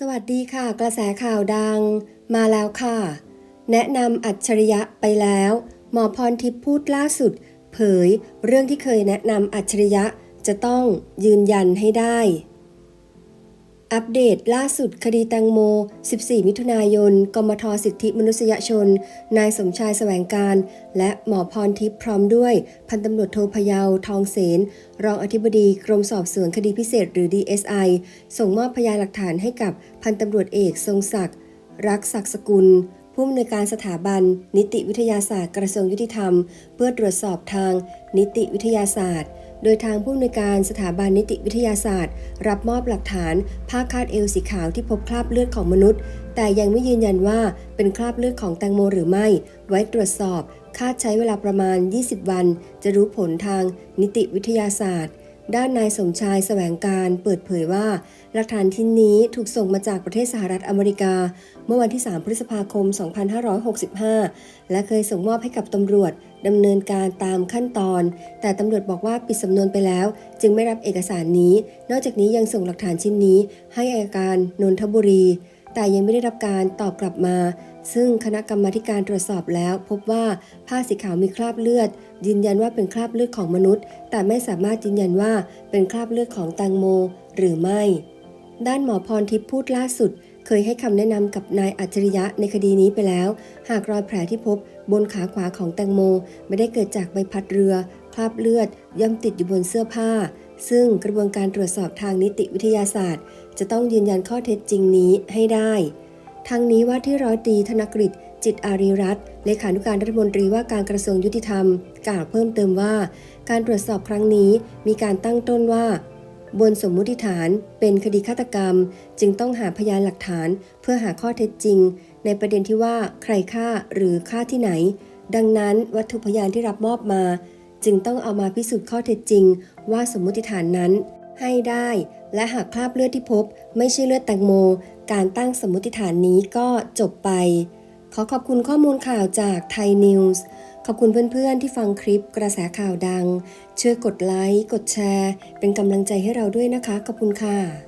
สวัสดีค่ะ กระแสข่าวดัง มาแล้วค่ะ แนะนำอัจฉริยะไปแล้ว หมอพรทิพย์พูดล่าสุด เผย เรื่องที่เคยแนะนำอัจฉริยะจะต้องยืนยันให้ได้ อัปเดตล่าสุดคดีแตงโม 14 มิถุนายน กมทสิทธิมนุษยชน นายสมชายแสวงการ และหมอพรทิพย์พร้อมด้วย พันตำรวจโทพยาวทองเสน รองอธิบดีกรมสอบสวนคดีพิเศษหรือ DSI ส่งมอบพยานหลักฐานให้กับพันตำรวจเอกทรงศักดิ์รักศักดิ์สกุล ผู้อำนวยการสถาบัน นิติวิทยาศาสตร์กระทรวงยุติธรรม เพื่อตรวจสอบทาง นิติวิทยาศาสตร์ โดยทางผู้อำนวยการสถาบันนิติวิทยาศาสตร์ รับมอบหลักฐานผ้าคาดเอวสีขาวที่พบคราบเลือดของมนุษย์ แต่ยังไม่ยืนยันว่าเป็นคราบเลือดของแตงโมหรือไม่ ไว้ตรวจสอบ คาดใช้เวลาประมาณ 20 วัน จะรู้ผลทางนิติวิทยาศาสตร์ ด้านนายสมชายแสวงการเปิดเผยว่า หลักฐานชิ้นนี้ถูกส่งมาจากประเทศสหรัฐอเมริกา เมื่อวันที่ 3 พฤษภาคม 2565 และเคยส่งมอบให้กับตำรวจดำเนินการตามขั้นตอน แต่ตำรวจบอกว่าปิดสำนวนไปแล้ว จึงไม่รับเอกสารนี้ นอกจากนี้ยังส่งหลักฐานชิ้นนี้ ให้อัยการนนทบุรี แต่ยังไม่ได้รับการตอบกลับมา ซึ่งคณะกรรมาธิการตรวจสอบแล้ว พบว่าผ้าสีขาวมีคราบเลือด ยืนยันว่าเป็นคราบเลือดของมนุษย์ แต่ไม่สามารถยืนยันว่าเป็นคราบเลือดของแตงโม หรือไม่ ด้านหมอพรทิพย์พูดล่าสุด เคยให้คำแนะนำกับนายอัจฉริยะในคดีนี้ไปแล้ว หากรอยแผลที่พบบนขาขวาของแตงโม ไม่ได้เกิดจากใบพัดเรือ คราบเลือดย่อมติดอยู่บนเสื้อผ้า ซึ่งกระบวนการตรวจสอบทางนิติวิทยาศาสตร์ จะต้องยืนยันข้อเท็จจริงนี้ให้ได้ ทั้งนี้ว่าที่ร้อยตรีธนกฤษจิตอารีรัตน์เลขานุการรัฐมนตรีว่าการกระทรวงยุติธรรม กล่าวเพิ่มเติมว่า การตรวจสอบครั้งนี้มีการตั้งต้นว่า บนสมมุติฐานเป็นคดีฆาตกรรม จึงต้องหาพยานหลักฐานเพื่อหาข้อเท็จจริง ในประเด็นที่ว่าใครฆ่าหรือฆ่าที่ไหน ดังนั้นวัตถุพยานที่รับมอบมา จึงต้องเอามาพิสูจน์ข้อเท็จจริง ว่าสมมติฐานนั้น ให้ได้ และหากคราบเลือดที่พบ ไม่ใช่เลือดแตงโม การตั้งสมมติฐานนี้ก็จบไป ขอขอบคุณข้อมูลข่าวจากไทยนิวส์ขอบคุณเพื่อนๆที่ฟังคลิปกระแสข่าวดัง ช่วยกดไลค์ กดแชร์ เป็นกำลังใจให้เราด้วยนะคะ ขอบคุณค่ะ